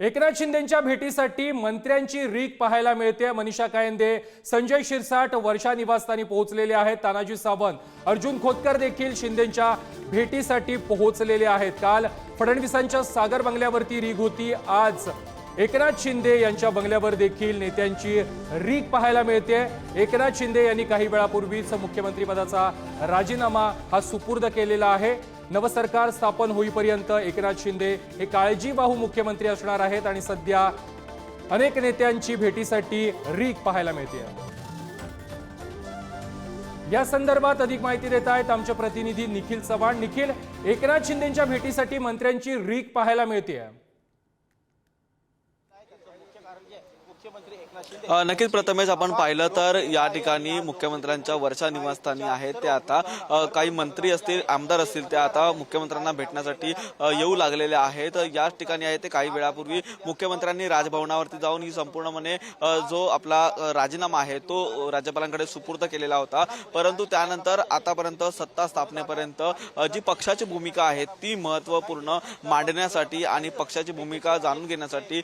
एकनाथ शिंदेच्या भेटीसाठी मंत्र्यांची रीक पाहायला मिळते. मनीषा कायंदे संजय शिरसाट वर्षा निवासस्थानी पोहोचलेले आहेत. तानाजी सावंत अर्जुन खोतकर देखील शिंदेच्या भेटीसाठी पोहोचलेले आहेत. काल फडणवीसांच्या सागर बंगल्यावरती रीग होती. आज एकनाथ शिंदे यांच्या बंगल्यावर देखील नेत्यांची रीक पाहायला मिळते. एकनाथ शिंदे यांनी काही वेळापूर्वीच मुख्यमंत्रीपदाचा राजीनामा हा सुपूर्द केलेला आहे. नवं सरकार स्थापन होईपर्यंत एकनाथ शिंदे हे काळजीवाहू मुख्यमंत्री असणार आहेत आणि सध्या अनेक नेत्यांची भेटीसाठी रीक पाहायला मिळते. या संदर्भात अधिक माहिती देत आहेत आमचे प्रतिनिधी निखिल चव्हाण. निखिल एकनाथ शिंदेच्या भेटीसाठी मंत्र्यांची रीक पाहायला मिळते नक्कीच प्रथमेश आपण पाहिलं तर या ठिकाणी मुख्यमंत्र्यांच्या वर्षा निवासस्थानी आहेत ते आता काही मंत्री असतील आमदार असतील ते आता मुख्यमंत्र्यांना भेटण्यासाठी येऊ लागलेले आहेत. याच ठिकाणी आहे ते काही वेळापूर्वी मुख्यमंत्र्यांनी राजभवनावरती जाऊन ही संपूर्णपणे जो आपला राजीनामा आहे तो राज्यपालांकडे सुपूर्द केलेला होता. परंतु त्यानंतर आतापर्यंत सत्ता स्थापनेपर्यंत जी पक्षाची भूमिका आहे ती महत्त्वपूर्ण मांडण्यासाठी आणि पक्षाची भूमिका जाणून घेण्यासाठी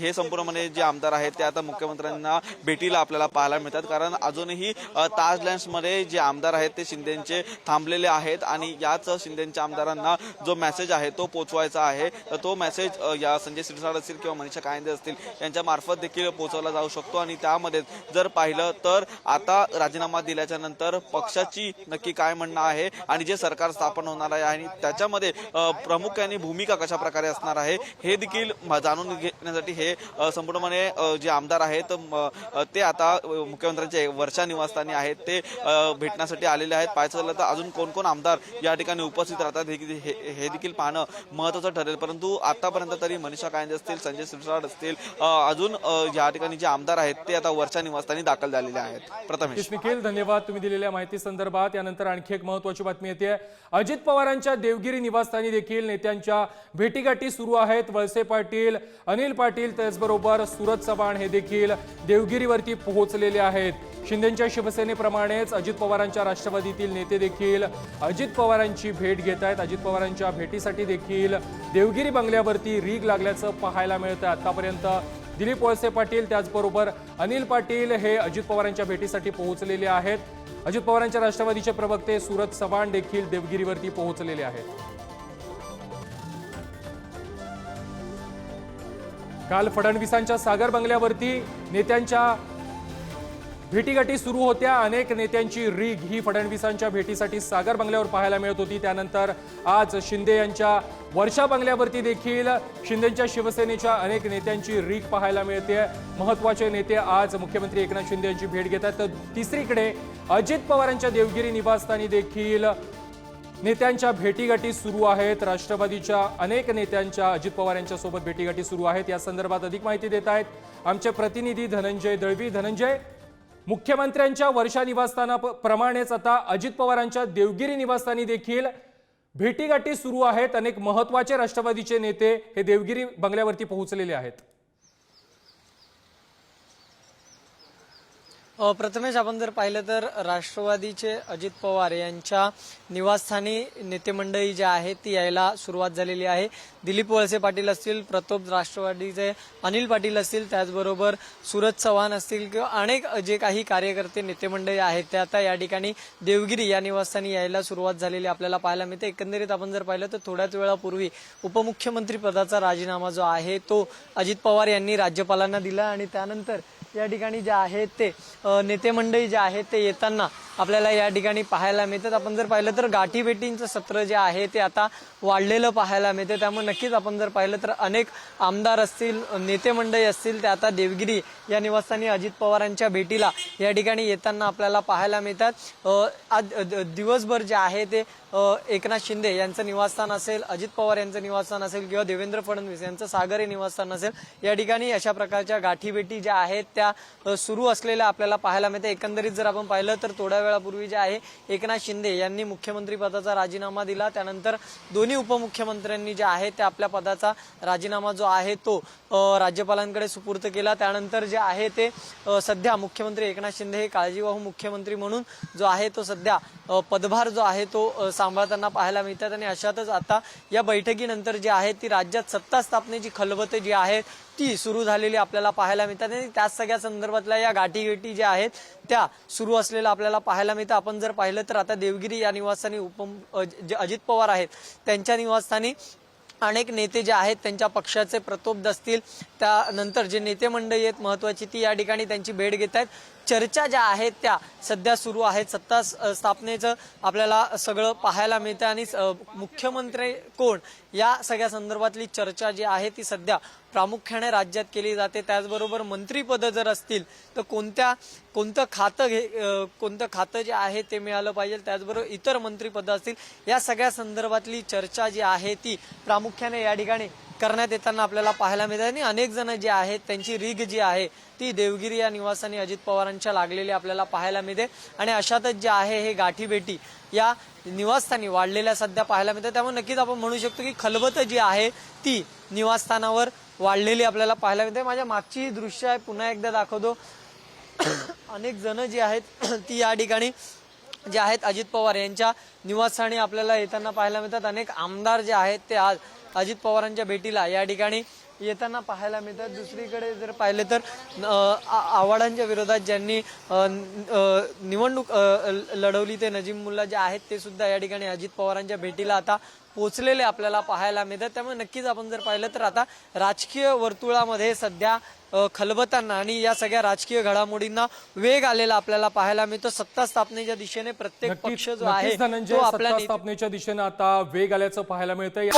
हे संपूर्णपणे जे आमदार आहेत ते आता मुख्यमंत्र्यांना भेटीला आपल्याला पाहायला मिळतात. कारण अजूनही ताज ताजलँड्समध्ये जे आमदार आहेत ते शिंदेचे थांबलेले आहेत आणि याच शिंदेच्या आमदारांना जो मेसेज आहे तो पोचवायचा आहे. तर तो मेसेज या संजय सिरसाट असतील किंवा मनीषा कायंदे असतील यांच्या मार्फत देखील पोहोचवला जाऊ शकतो. आणि त्यामध्ये जर पाहिलं तर आता राजीनामा दिल्याच्या नंतर पक्षाची नक्की काय म्हणणं आहे आणि जे सरकार स्थापन होणार आहे आणि त्याच्यामध्ये प्रामुख्याने भूमिका कशा प्रकारे असणार आहे हे देखील जाणून घेण्यासाठी हे संपूर्णपणे जे आमदार आहेत आहेत. ते आता मुख्यमंत्र्यांच्या वर्षा निवासस्थानी आहेत. ते भेटण्यासाठी आलेले आहेत. पाहायचं झालं तर अजून कोण कोण आमदार या ठिकाणी उपस्थित राहतात हे हे- देखील पाहणं महत्वाचं ठरेल. परंतु आतापर्यंत तरी मनीषा कायंदे असतील संजय सिरसाट असतील अजून या ठिकाणी जे आमदार आहेत ते आता वर्षा निवासस्थानी दाखल झालेले आहेत. प्रथमेश. निखिल धन्यवाद तुम्ही दिलेल्या माहिती संदर्भात. यानंतर आणखी एक महत्वाची बातमी येते. अजित पवारांच्या देवगिरी निवासस्थानी देखील नेत्यांच्या भेटीगाठी सुरू आहेत. वळसे पाटील अनिल पाटील त्याचबरोबर सुरज चव्हाण हे देखील देवगिरीवरती पोहोचलेले आहेत. शिंदेच्या शिवसेनेप्रमाणेच अजित पवारांच्या राष्ट्रवादीतील नेते देखील अजित पवारांची भेट घेत आहेत. अजित पवारांच्या भेटीसाठी देखील देवगिरी बंगल्यावरती रीग लागल्याचं पाहायला मिळतं. आतापर्यंत दिलीप वळसे पाटील त्याचबरोबर अनिल पाटील हे अजित पवारांच्या भेटीसाठी पोहोचलेले आहेत. अजित पवारांच्या राष्ट्रवादीचे प्रवक्ते सूरज चव्हाण देखील देवगिरीवरती पोहोचलेले आहेत. काल फडणवीसांच्या सागर बंगल्यावरती नेत्यांच्या भेटीगाठी सुरू होत्या. अनेक नेत्यांची रीग ही फडणवीसांच्या भेटीसाठी सागर बंगल्यावर पाहायला मिळत होती. त्यानंतर आज शिंदे यांच्या वर्षा बंगल्यावरती देखील शिंदेच्या शिवसेनेच्या अनेक नेत्यांची रीग पाहायला मिळते. महत्त्वाचे नेते आज मुख्यमंत्री एकनाथ शिंदे यांची भेट घेतात. तर तिसरीकडे अजित पवारांच्या देवगिरी निवासस्थानी देखील नेत्यांच्या भेटीगाठी सुरू आहेत. राष्ट्रवादीच्या अनेक नेत्यांच्या अजित पवार यांच्या सोबत भेटीगाठी सुरू आहेत. या संदर्भात अधिक माहिती देत आहेत आमचे प्रतिनिधी धनंजय दळवी. धनंजय मुख्यमंत्र्यांच्या वर्षा निवासस्थानाप्रमाणेच आता अजित पवारांच्या देवगिरी निवासस्थानी देखील भेटीगाठी सुरू आहेत. अनेक महत्त्वाचे राष्ट्रवादीचे नेते हे देवगिरी बंगल्यावरती पोहोचलेले आहेत. प्रथमेश आपण जर पाहिलं तर राष्ट्रवादीचे अजित पवार यांच्या निवासस्थानी नेतेमंडळी जे जी आहे ती यायला सुरुवात झालेली आहे. दिलीप वळसे पाटील असतील प्रतोप राष्ट्रवादीचे अनिल पाटील असतील त्याचबरोबर सूरज चव्हाण असतील किंवा अनेक जे काही कार्यकर्ते नेतेमंडळी आहेत ते आता या ठिकाणी देवगिरी या निवासस्थानी यायला सुरुवात झालेली आपल्याला पाहायला मिळते. एकंदरीत आपण जर पाहिलं तर थोड्याच वेळापूर्वी उपमुख्यमंत्री पदाचा राजीनामा जो आहे तो अजित पवार यांनी राज्यपालांना दिला आणि त्यानंतर या ठिकाणी जे आहे ते नेते मंडळी जे आहेत ते येताना आपल्याला या ठिकाणी पाहायला मिळतात. आपण जर पाहिलं तर गाठी भेटींचं सत्र जे आहे ते आता वाढलेलं पाहायला मिळते त्यामुळे नक्कीच आपण जर पाहिलं तर अनेक आमदार असतील नेते मंडळी असतील ते आता देवगिरी या निवासस्थानी अजित पवारांच्या भेटीला या ठिकाणी येताना आपल्याला पाहायला मिळतात. आज द- दिवसभर जे आहे ते एकनाथ शिंदे यांचं निवासस्थान असेल अजित पवार यांचं निवासस्थान असेल किंवा देवेंद्र फडणवीस यांचं सागरी निवासस्थान असेल या ठिकाणी अशा प्रकारच्या गाठीभेटी ज्या आहेत त्या सुरू असलेल्या आपल्याला पाहायला मिळते. एकंदरीत जर आपण पाहिलं तर थोड्या वेळापूर्वी जे आहे एकनाथ शिंदे यांनी मुख्यमंत्री पदाचा राजीनामा दिला. त्यानंतर दोन्ही उपमुख्यमंत्र्यांनी जे आहे ते आपल्या पदाचा राजीनामा जो आहे तो राज्यपालांकडे सुपूर्त केला. त्यानंतर जे आहे ते सध्या मुख्यमंत्री एकनाथ शिंदे हे काळजीवाहू मुख्यमंत्री म्हणून जो आहे तो सध्या पदभार जो आहे तो सांभाळताना पाहायला मिळतात. आणि अशातच आता या बैठकीनंतर जी आहे ती राज्यात सत्ता स्थापनेची खलबते जी आहेत ती सुरू झालेली आपल्याला पाहायला मिळतात. आणि त्याच सगळ्या संदर्भातल्या या गाठीगेटी ज्या आहेत त्या सुरू असलेल्या आपल्याला पाहायला मिळतं आपण जर पाहिलं तर आता देवगिरी या निवासस्थानी उप जे अजित पवार आहेत त्यांच्या निवासस्थानी अनेक नेते जे आहेत त्यांच्या पक्षाचे प्रतोब्द असतील त्यानंतर जे नेते मंडळी आहेत महत्वाची ती या ठिकाणी त्यांची भेट घेत आहेत. चर्चा ज्या आहेत त्या सध्या सुरू आहेत. सत्ता स्थापनेचं आपल्याला सगळं पाहायला मिळतं आणि स- मुख्यमंत्री कोण? या सगळ्या संदर्भातली चर्चा जी आहे ती सध्या प्रामुख्याने राज्यात केली जाते. त्याचबरोबर मंत्रीपदं जर असतील तर कोणत्या कोणतं खातं घे कोणतं खातं जे आहे ते मिळालं पाहिजे. त्याचबरोबर इतर मंत्रीपदं असतील या सगळ्या संदर्भातली चर्चा जी आहे ती प्रामुख्याने या ठिकाणी करण्यात येताना आपल्याला पाहायला मिळते आणि अनेक जण जे आहेत त्यांची रीग जी आहे ती देवगिरी या निवासाने अजित पवारांच्या लागलेली आपल्याला पाहायला मिळते. आणि अशातच जे आहे हे गाठीबेटी या निवासस्थानी वाढलेल्या सध्या पाहायला मिळते त्यामुळे नक्कीच आपण म्हणू शकतो की खलबत जी आहे ती निवासस्थानावर वाढलेली आपल्याला पाहायला मिळते. माझ्या मागची दृश्य आहे पुन्हा एकदा दाखवतो. अनेक जण जी आहेत ती या ठिकाणी जे आहेत अजित पवार यांच्या निवासस्थानी आपल्याला येताना पाहायला मिळतात. अनेक आमदार जे आहेत ते आज अजित पवारांच्या भेटीला या ठिकाणी येताना पाहायला मिळतात. दुसरीकडे जर पाहिले तर आव्हाडांच्या विरोधात ज्यांनी निवडणूक लढवली ते नजीम मुल्ला जे आहेत ते सुद्धा या ठिकाणी अजित पवारांच्या भेटीला आता पोचलेले आपल्याला पाहायला मिळतात. त्यामुळे नक्कीच आपण जर पाहिलं तर आता राजकीय वर्तुळामध्ये सध्या खलबतांना आणि या सगळ्या राजकीय घडामोडींना वेग आलेला आपल्याला पाहायला मिळतो. सत्ता स्थापनेच्या दिशेने प्रत्येक पक्ष जो आहे आपल्या सत्ता स्थापनेच्या दिशेनं आता वेग आल्याचं पाहायला मिळतंय.